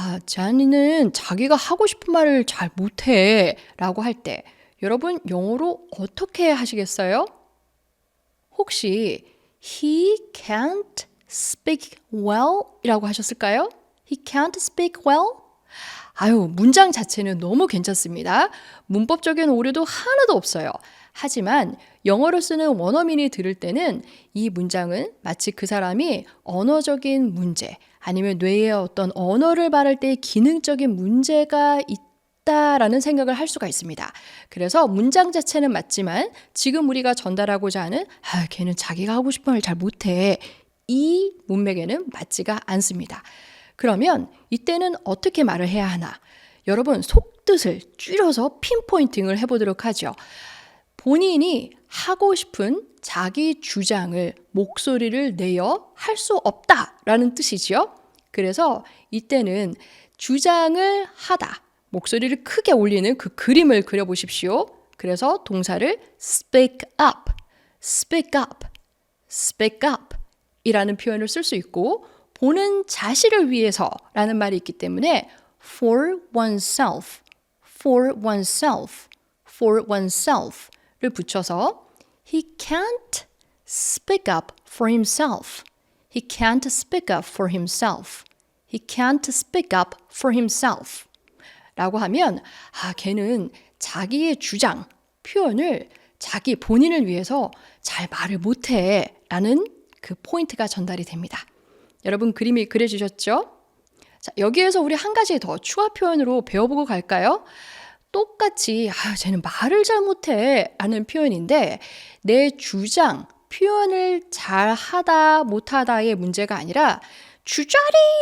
아, 자니는 자기가 하고 싶은 말을 잘 못해 라고 할 때 여러분 영어로 어떻게 하시겠어요? 혹시 he can't speak well 이라고 하셨을까요? he can't speak well? 아유, 문장 자체는 너무 괜찮습니다. 문법적인 오류도 하나도 없어요. 하지만 영어로 쓰는 원어민이 들을 때는 이 문장은 마치 그 사람이 언어적인 문제 아니면 뇌의 어떤 언어를 말할 때 기능적인 문제가 있다라는 생각을 할 수가 있습니다. 그래서 문장 자체는 맞지만 지금 우리가 전달하고자 하는 아, 걔는 자기가 하고 싶은 말 잘 못해. 이 문맥에는 맞지가 않습니다. 그러면 이때는 어떻게 말을 해야 하나? 여러분 속뜻을 줄여서 핀포인팅을 해보도록 하죠. 본인이 하고 싶은 자기 주장을 목소리를 내어 할 수 없다라는 뜻이지요. 그래서 이때는 주장을 하다, 목소리를 크게 올리는 그 그림을 그려 보십시오. 그래서 동사를 speak up, speak up, speak up 이라는 표현을 쓸 수 있고 보는 자신을 위해서라는 말이 있기 때문에 for oneself, for oneself, for oneself 를 붙여서 he can't speak up for himself. He can't speak up for himself. He can't speak up for himself. 라고 하면 아 걔는 자기의 주장, 표현을 자기 본인을 위해서 잘 말을 못 해 라는 그 포인트가 전달이 됩니다. 여러분 그림이 그려지셨죠? 자, 여기에서 우리 한 가지 더 추가 표현으로 배워보고 갈까요? 똑같이 아, 쟤는 말을 잘 못해 라는 표현인데 내 주장, 표현을 잘 하다 못하다의 문제가 아니라 주저리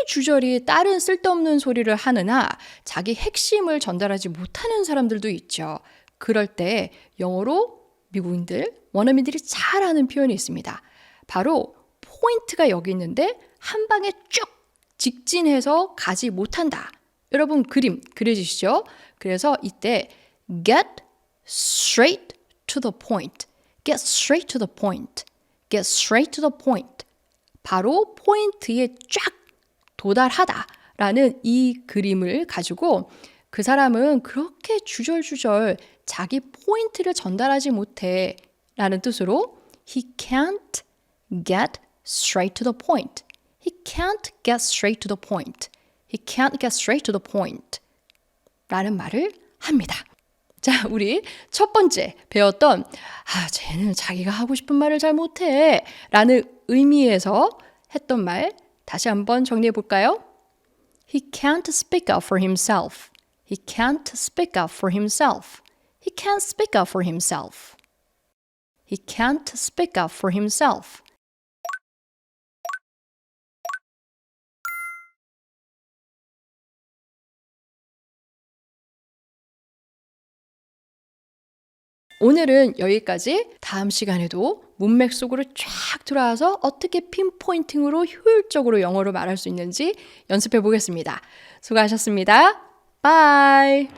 주저리 다른 쓸데없는 소리를 하느나 자기 핵심을 전달하지 못하는 사람들도 있죠. 그럴 때 영어로 미국인들, 원어민들이 잘 아는 표현이 있습니다. 바로 포인트가 여기 있는데 한 방에 쭉 직진해서 가지 못한다. 여러분 그림 그려지시죠? 그래서 이때 get straight to the point. get straight to the point. get straight to the point. 바로 포인트에 쫙 도달하다 라는 이 그림을 가지고 그 사람은 그렇게 주절주절 자기 포인트를 전달하지 못해 라는 뜻으로 he can't get straight to the point. He can't get straight to the point. He can't get straight to the point. 라는 말을 합니다. 자, 우리 첫 번째 배웠던 아, 쟤는 자기가 하고 싶은 말을 잘 못해 라는 의미에서 했던 말 다시 한번 정리해 볼까요? He can't speak up for himself. He can't speak up for himself. He can't speak up for himself. He can't speak up for himself. 오늘은 여기까지 다음 시간에도 문맥 속으로 쫙 들어와서 어떻게 핀포인팅으로 효율적으로 영어로 말할 수 있는지 연습해 보겠습니다. 수고하셨습니다. 바이.